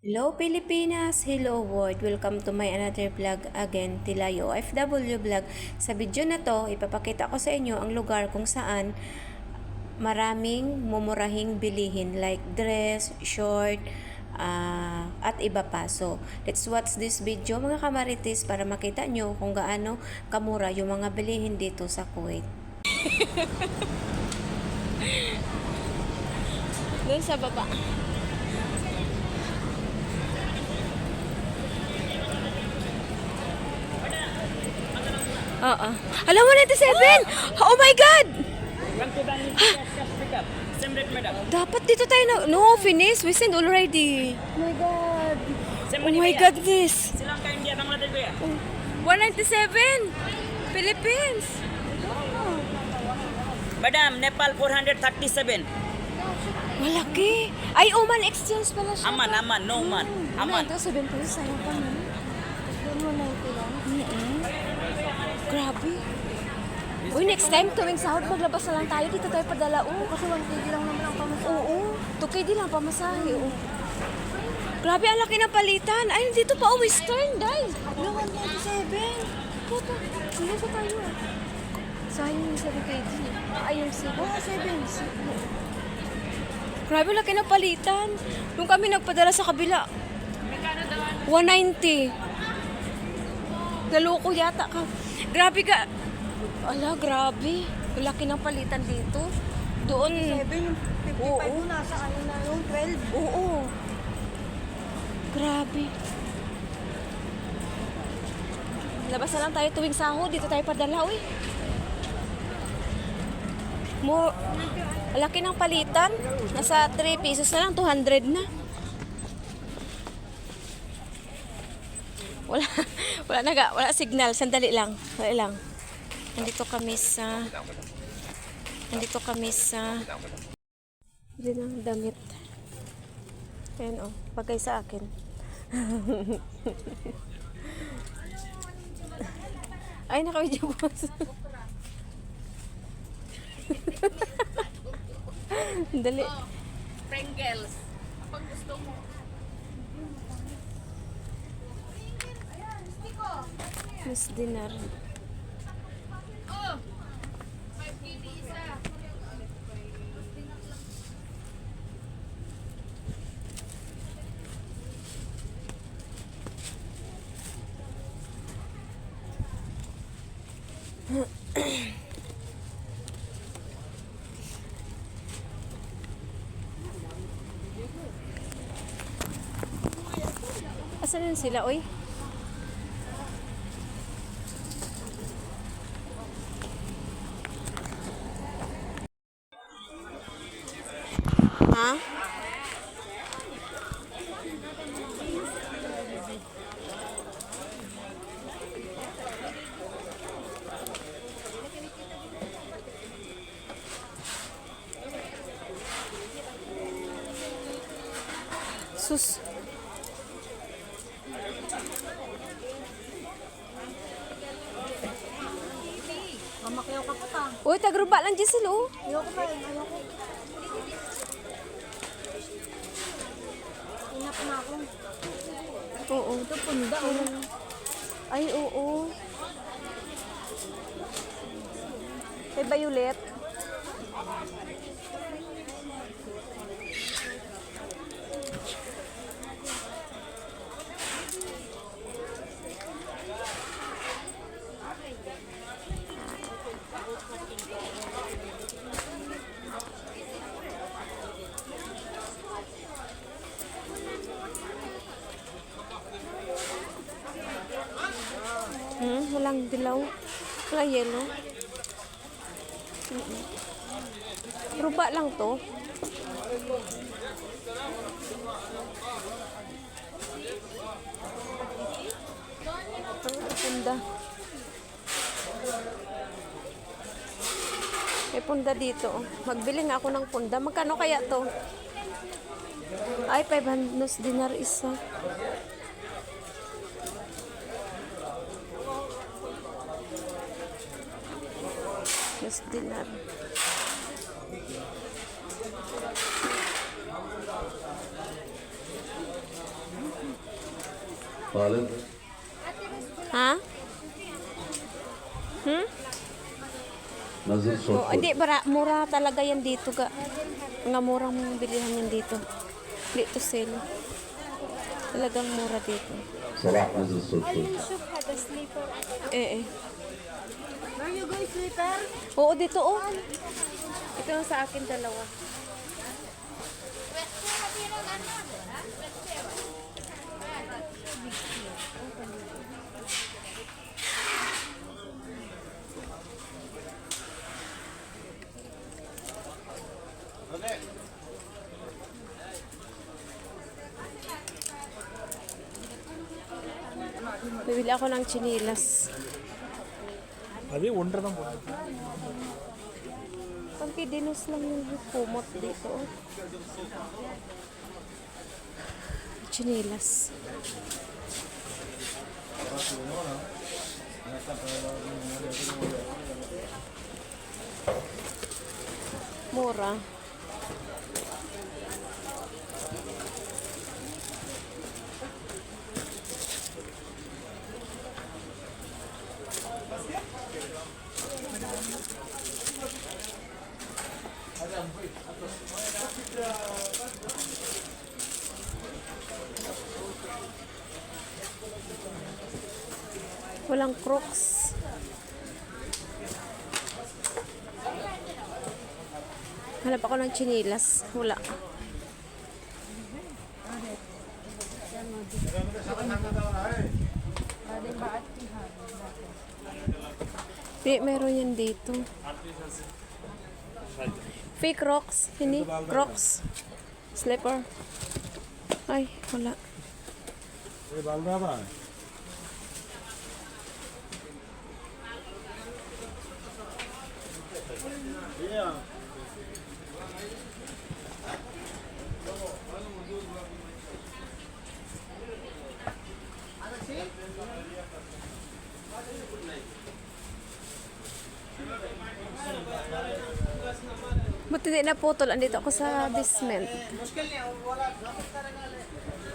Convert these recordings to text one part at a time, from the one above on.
Hello Pilipinas! Hello world! Welcome to my another vlog again, Tilayo FW vlog. Sa video na to, ipapakita ko sa inyo ang lugar kung saan maraming mumurahing bilihin like dress, short, ah, at iba pa. So, let's watch this video mga kamarites para makita nyo kung gaano kamura yung mga bilihin dito sa Kuwait. Doon sa baba. Oo. Alam mo, 97! Oh my God! Dapat dito tayo na... No, finish. We send already. Oh my God. Oh my God, this. 197! Philippines! Madam, Nepal 437. Malaki. Ay, Oman exchange pala siya. Aman, aman. No, man. Hmm, aman. Ito, 7 pa naman man. Mm-mm. Grabe. Uy, next time, tuwing sahod, maglabas na lang tayo. Dito tayo padala. Oo, kasi 1 KD lang naman ang pamasahe. Oo, 2 KD lang pamasahe. Oo. Grabe, ang laki ng palitan. Ay, dito pa, oh, western, dahil. No, 197. Puto, hindi ko tayo. Sayang yung 7 KD. Ay, yung 7. Oo, 7. Grabe, laki ng palitan. Nung kami nagpadala sa kabila, 190. Naloko yata ka. Grabe ka. Ala, grabe. Laki ng palitan dito. Doon. 7, yung 55 Oo. mo nasa ano na yung 12. Oo. Grabe. Labas na lang tayo tuwing sahod. Dito tayo padala, uy. Mo, laki ng palitan. Nasa 3 pesos na lang, 200 na. Wala, wala na ga, wala signal. Sandali lang. Wala lang. Nandito kami sa, nandito kami sa, hindi ng damit. Ayan o, pagay sa akin. Ay, naka-video boss. Dali. Pringles. Pag gusto mo. Mas dinar. Asan sila, oy? Ha? Sus. Mamakyaw ka pa ta. Uy, tagruba lang dyan sila, oh. Ayoko pa rin. Ayoko. Inap na ako. Oo. Ito punda. Oh. Ay, oo. Kay Violet. Hmm, walang dilaw. Wala yellow. Mm-mm. Ruba lang to. Ang punda. May punda dito. oh. Magbili nga ako ng punda. Magkano kaya to? Ay, 500 dinar isa. Mas dinar. Pardon? Ha? Hmm? Nasıl Oh, short hindi, bara, mura talaga yan dito ga. Nga murang bilihan yan dito. Dito sale. Talagang mura dito. Sabah nasıl short Eh, eh. Where you guys sleeper? Oo, dito oh. Ito sa akin dalawa. Bibili ako ng chinilas. அதே ஒன்றரை தான் போடுது Pagkidinos lang yung kumot dito. oh. Chinilas. Mura. Hanap ako ng chinilas. Wala. Di, meron yan dito. Fake rocks. Hindi. Crocs. Slipper. Ay, wala. Buti di naputol. Andito ako sa basement.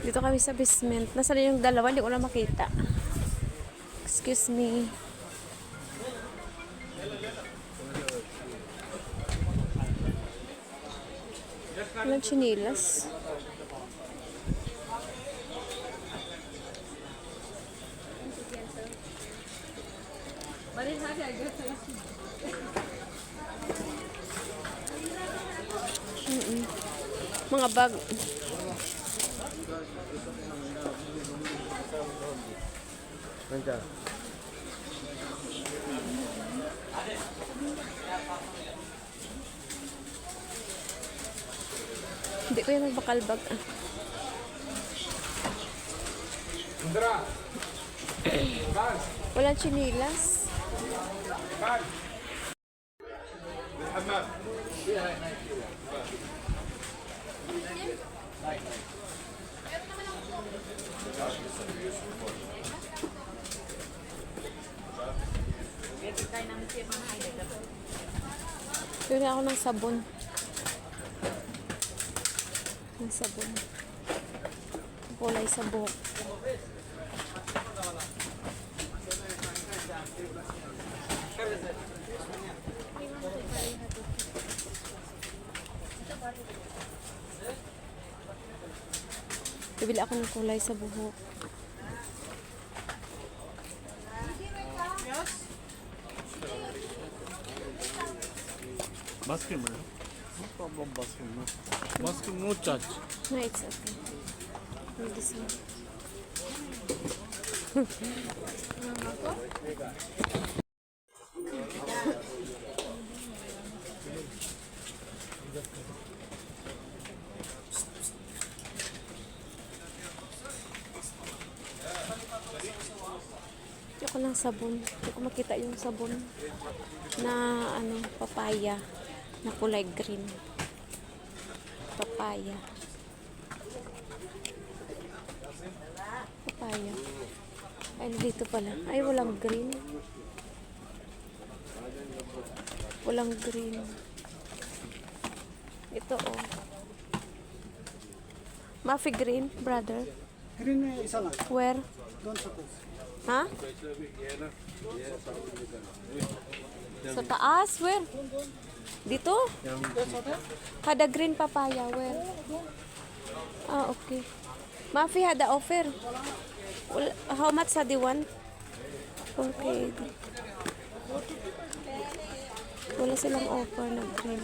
Dito kami sa basement. Nasaan yung dalawa? Hindi ko na makita. Excuse me. Walang chinilas. Mm-mm. Mga bag. Hindi ko yung magbakalbag. Ah. Walang chinilas. Bili ako ng sabon. Ng sabon. Kulay sa buhok. Bibili ako ng kulay sa buhok. Basket, man. No problem, basket. No. No charge. No, it's okay. Hindi ko ng sabon. Hindi ko makita yung sabon na ano, papaya na kulay green. Papaya. Papaya. Ay, dito pala. Ay, walang green. Walang green. Ito, oh. Mafi green, brother. Green na isa lang. Where? Doon sa coast. Ha? Sa taas, where? Dito? Hada green papaya, where? Ah, okay. Mafi hada offer. How much the one? Okay. Wala silang offer na green.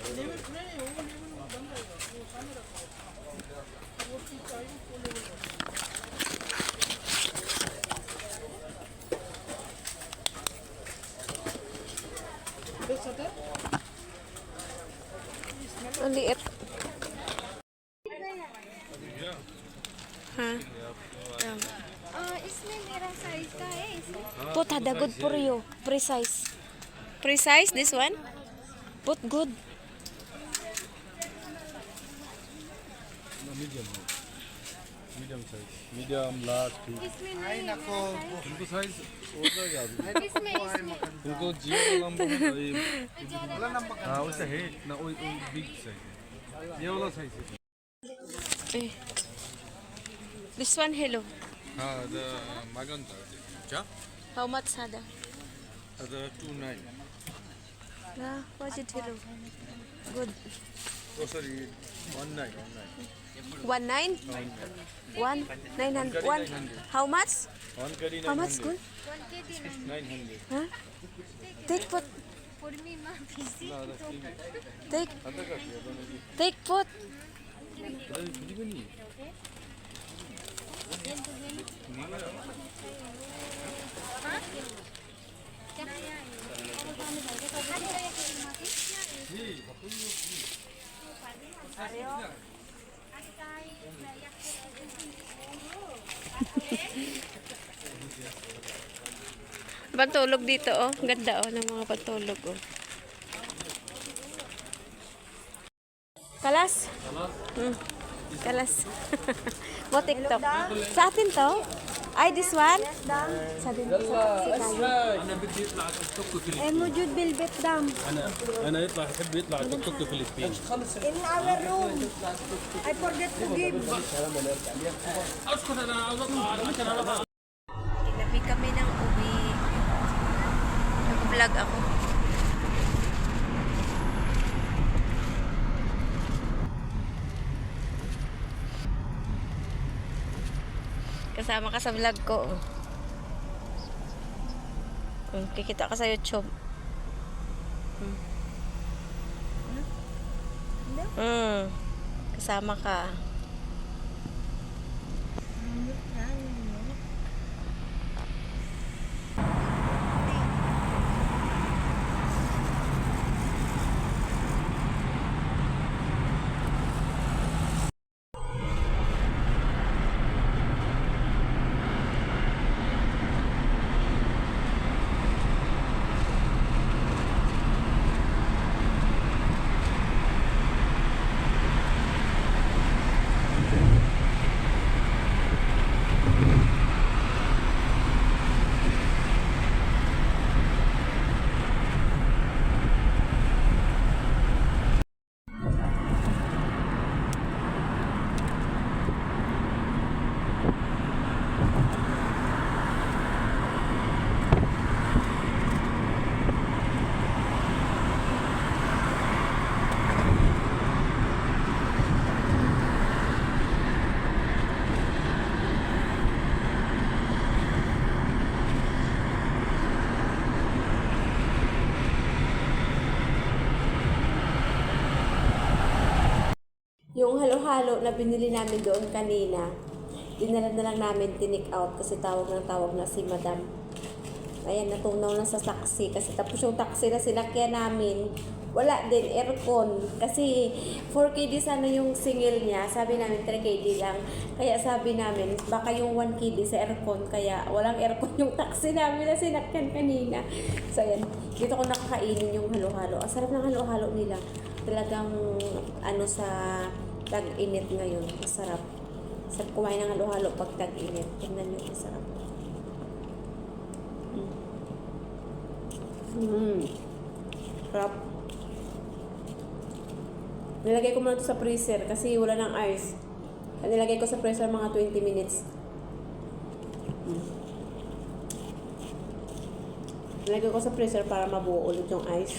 Level नहीं वो लेवल बंद है वो सामने रखा है वो चाहिए वो लेवल Uh, इसमें मेरा साइज का है इसमें Put hada good for you. Precise. Precise this one? Put good. medium. Medium size. Medium, large, big. इसमें नहीं है मेरा size। उनको साइज होगा या इसमें इसमें उनको जियो नंबर हाँ वैसे है ना वो वो बिग साइज ये वाला साइज है Eh. This one, hello. Uh, the Maganda. Yeah? How much, Sada? Uh, the two nine. Ah, what it, hello? Good. Oh, sorry, one nine. One Nine. One, nine hundred. One, how much? One curry, how much, good? 900. Huh? Take what? pot. Take. Take what? pot. pantulog dito oh. Ganda oh ng mga pantulog oh. Kalas? Kalas. Hmm. Kalas. Mo TikTok. Sa atin to? Ay, this one? Sa din sa taxi tayo. A موجود بالبيت دام انا انا يطلع يحب يطلع توك توك في السبين in our room I forget to give Ginabi Kasama ka sa vlog ko. Hmm, kikita ka sa YouTube. Hmm. Hmm. Kasama ka. Halo-halo na binili namin doon kanina, dinala na lang namin tinik out kasi tawag ng tawag na si madam. Ayan, natunaw na sa taxi kasi tapos yung taxi na sinakyan namin, Wala din, aircon. Kasi 4KD sana yung single niya. Sabi namin 3KD lang. Kaya sabi namin, baka yung 1KD sa aircon. Kaya walang aircon yung taxi namin na sinakyan kanina. So yan, dito ko nakakainin yung halo-halo. Ang sarap ng halo-halo nila. Talagang ano sa tag-init ngayon. Masarap. Sarap kumain ng halo-halo pag tag-init. Tingnan nyo, masarap. Mm. Sarap. Nilagay ko muna ito sa freezer kasi wala ng ice. Nilagay ko sa freezer mga 20 minutes. Mm. Nilagay ko sa freezer para mabuo ulit yung ice.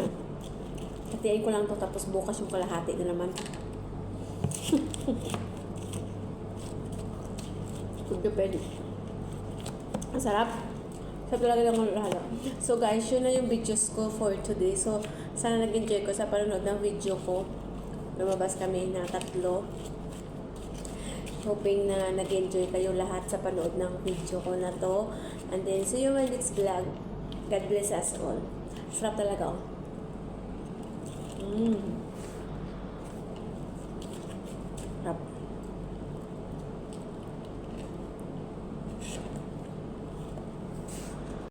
Ha? Hatiin ko lang to tapos bukas yung kalahati na naman. Kung depende. Ang sarap. Sarap talaga ng halo. So guys, yun na yung videos ko for today. So, sana nag-enjoy ko sa panonood ng video ko. Lumabas kami na tatlo. Hoping na nag-enjoy kayo lahat sa panood ng video ko na to. And then, see you when next vlog. God bless us all. Sarap talaga oh. Mm.